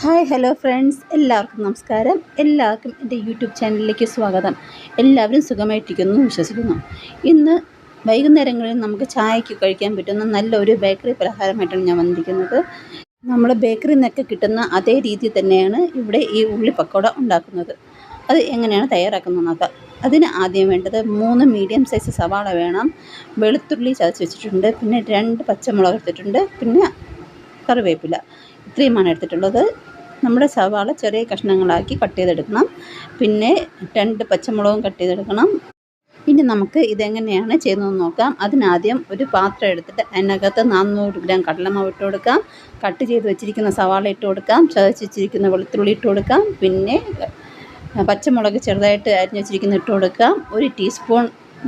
Hi hello friends. എല്ലാവർക്കും നമസ്കാരം. എല്ലാവർക്കും എന്റെ യൂട്യൂബ് ചാനലിലേക്ക് സ്വാഗതം. എല്ലാവരും സുഖമായിട്ടിരിക്കുന്നു എന്ന് വിശ്വസിക്കുന്നു. ഇന്ന് വൈകുന്നേരങ്ങളിൽ നമുക്ക് ചായയ്ക്ക് കഴിക്കാൻ പറ്റുന്ന നല്ലൊരു ബേക്കറി പലഹാരമായിട്ടാണ് ഞാൻ വന്നിരിക്കുന്നത്. നമ്മൾ ബേക്കറിയിൽ നിന്നൊക്കെ കിട്ടുന്ന അതേ രീതി തന്നെയാണ് ഇവിടെ ഈ ഉള്ളി പക്കോട ഉണ്ടാക്കുന്നത്. അത് എങ്ങനെയാണ് തയ്യാറാക്കുന്നത് നോക്കാം അതിന് ആദ്യം വേണ്ടത് മൂന്ന് മീഡിയം സൈസ് സവാള വേണം. വെളുത്തുള്ളി ചതച്ച് വെച്ചിട്ടുണ്ട്. പിന്നെ രണ്ട് പച്ചമുളക് എടുത്തിട്ടുണ്ട്. പിന്നെ കറിവേപ്പില. ഇത്രയുമാണ് എടുത്തിട്ടുള്ളത്. നമ്മുടെ സവാള ചെറിയ കഷ്ണങ്ങളാക്കി കട്ട് ചെയ്തെടുക്കണം. പിന്നെ രണ്ട് പച്ചമുളകും കട്ട് ചെയ്തെടുക്കണം. ഇനി നമുക്ക് ഇതെങ്ങനെയാണ് ചെയ്യുന്നതെന്ന് നോക്കാം. അതിനാദ്യം ഒരു പാത്രം എടുത്തിട്ട് അതിനകത്ത് നാനൂറ് ഗ്രാം കടലമാവ് ഇട്ട് കൊടുക്കാം. കട്ട് ചെയ്ത് വെച്ചിരിക്കുന്ന സവാള ഇട്ട് കൊടുക്കാം. ചതച്ച് വെച്ചിരിക്കുന്ന വെളുത്തുള്ളി ഇട്ട് കൊടുക്കാം. പിന്നെ പച്ചമുളക് ചെറുതായിട്ട് അരിഞ്ഞ് വെച്ചിരിക്കുന്ന ഇട്ട് കൊടുക്കാം. ഒരു ടീസ്പൂൺ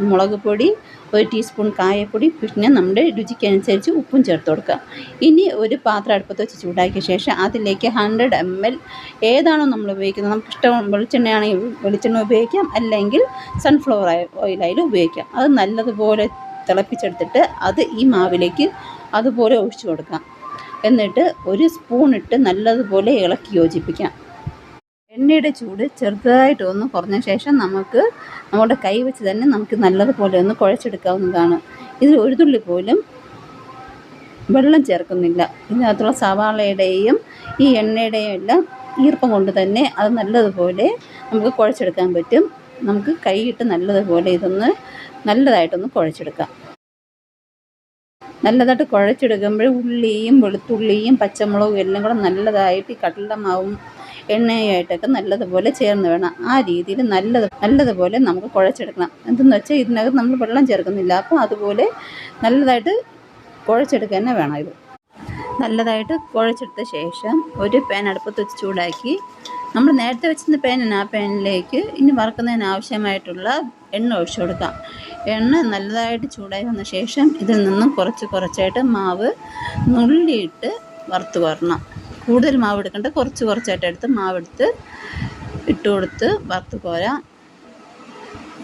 മുളക് പൊടി ഒരു ടീസ്പൂൺ കായപ്പൊടി പിന്നെ നമ്മുടെ രുചിക്കനുസരിച്ച് ഉപ്പും ചേർത്ത് കൊടുക്കാം ഇനി ഒരു പാത്രം അടുപ്പത്ത് വെച്ച് ചൂടാക്കിയ ശേഷം അതിലേക്ക് ഹൺഡ്രഡ് എം എൽ ഏതാണോ നമ്മൾ ഉപയോഗിക്കുന്നത്. നമുക്ക് ഇഷ്ടം വെളിച്ചെണ്ണയാണെങ്കിൽ വെളിച്ചെണ്ണ ഉപയോഗിക്കാം. അല്ലെങ്കിൽ സൺഫ്ലവർ ഓയിലായാലും ഉപയോഗിക്കാം. അത് നല്ലതുപോലെ തിളപ്പിച്ചെടുത്തിട്ട് അത് ഈ മാവിലേക്ക് അതുപോലെ ഒഴിച്ചു കൊടുക്കാം എന്നിട്ട് ഒരു സ്പൂൺ ഇട്ട് നല്ലതുപോലെ ഇളക്കി യോജിപ്പിക്കാം എണ്ണയുടെ ചൂട് ചെറുതായിട്ട് ഒന്ന് കുറഞ്ഞ ശേഷം നമുക്ക് നമ്മുടെ കൈ വെച്ച് തന്നെ നമുക്ക് നല്ലതുപോലെ ഒന്ന് കുഴച്ചെടുക്കാവുന്നതാണ്. ഇതിൽ ഒരു തുള്ളി പോലും വെള്ളം ചേർക്കുന്നില്ല. ഇതിനകത്തുള്ള സവാളയുടെയും ഈ എണ്ണയുടെയും എല്ലാം ഈർപ്പം കൊണ്ട് തന്നെ അത് നല്ലതുപോലെ നമുക്ക് കുഴച്ചെടുക്കാൻ പറ്റും. നമുക്ക് കൈയിട്ട് നല്ലതുപോലെ ഇതൊന്ന് നല്ലതായിട്ടൊന്ന് കുഴച്ചെടുക്കാം. നല്ലതായിട്ട് കുഴച്ചെടുക്കുമ്പോൾ ഉള്ളിയും വെളുത്തുള്ളിയും പച്ചമുളകും എല്ലാം കൂടെ നല്ലതായിട്ട് ഈ കടലമാവും എണ്ണയുമായിട്ടൊക്കെ നല്ലതുപോലെ ചേർന്ന് വേണം. ആ രീതിയിൽ നല്ലത് നല്ലതുപോലെ നമുക്ക് കുഴച്ചെടുക്കണം. എന്തെന്ന് വെച്ചാൽ ഇതിനകത്ത് നമ്മൾ വെള്ളം ചേർക്കുന്നില്ല. അപ്പോൾ അതുപോലെ നല്ലതായിട്ട് കുഴച്ചെടുക്കുക തന്നെ വേണം ഇത്. നല്ലതായിട്ട് കുഴച്ചെടുത്ത ശേഷം ഒരു പാൻ അടുപ്പത്ത് വെച്ച് ചൂടാക്കി നമ്മൾ നേരത്തെ വെച്ചിരുന്ന പാനാണ് ആ പാനിലേക്ക് ഇനി വറുക്കുന്നതിന് ആവശ്യമായിട്ടുള്ള എണ്ണ ഒഴിച്ചു കൊടുക്കാം. എണ്ണ നല്ലതായിട്ട് ചൂടായി വന്ന ശേഷം ഇതിൽ നിന്നും കുറച്ച് കുറച്ചായിട്ട് മാവ് നുള്ളിയിട്ട് വറുത്ത് വരണം. കൂടുതൽ മാവ് എടുക്കേണ്ട. കുറച്ച് കുറച്ചായിട്ട് എടുത്ത് മാവെടുത്ത് ഇട്ട് കൊടുത്ത് വറുത്ത് കോരാം.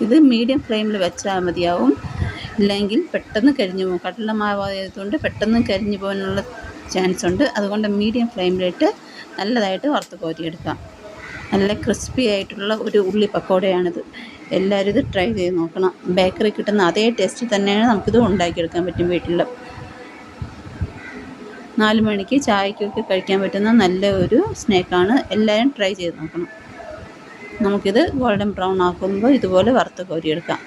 ഇത് മീഡിയം ഫ്ലെയിമിൽ വെച്ചാൽ മതിയാവും. ഇല്ലെങ്കിൽ പെട്ടെന്ന് കരിഞ്ഞു പോകും. കടല മാവായതുകൊണ്ട് പെട്ടെന്ന് കരിഞ്ഞു പോകാനുള്ള ചാൻസ് ഉണ്ട്. അതുകൊണ്ട് മീഡിയം ഫ്ലെയിമിലിട്ട് നല്ലതായിട്ട് വറുത്ത് കോരിയെടുക്കാം. നല്ല ക്രിസ്പി ആയിട്ടുള്ള ഒരു ഉള്ളി പക്കോടയാണിത്. എല്ലാവരും ഇത് ട്രൈ ചെയ്ത് നോക്കണം. ബേക്കറി കിട്ടുന്ന അതേ ടേസ്റ്റ് തന്നെയാണ് നമുക്കിത് ഉണ്ടാക്കിയെടുക്കാൻ പറ്റും വീട്ടിൽ നാല് മണിക്ക് ചായക്കൊക്കെ കഴിക്കാൻ പറ്റുന്ന നല്ല ഒരു സ്നാക്കാണ്. എല്ലാവരും ട്രൈ ചെയ്ത് നോക്കണം. നമുക്കിത് ഗോൾഡൻ ബ്രൗൺ ആക്കുമ്പോൾ ഇതുപോലെ വറുത്ത് കോരിയെടുക്കാം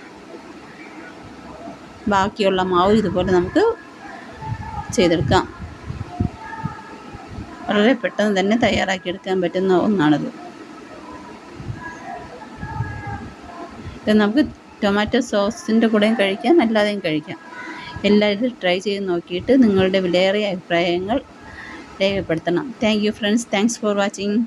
ബാക്കിയുള്ള മാവ് ഇതുപോലെ നമുക്ക് ചെയ്തെടുക്കാം. വളരെ പെട്ടെന്ന് തന്നെ തയ്യാറാക്കിയെടുക്കാൻ പറ്റുന്ന ഒന്നാണിത്. ഇത് നമുക്ക് ടൊമാറ്റോ സോസിന്റെ കൂടെയും കഴിക്കാം അല്ലാതെയും കഴിക്കാം. എല്ലാവരും ട്രൈ ചെയ്ത് നോക്കിയിട്ട് നിങ്ങളുടെ വിലയേറിയ അഭിപ്രായങ്ങൾ രേഖപ്പെടുത്തണം. Thank you friends thanks for watching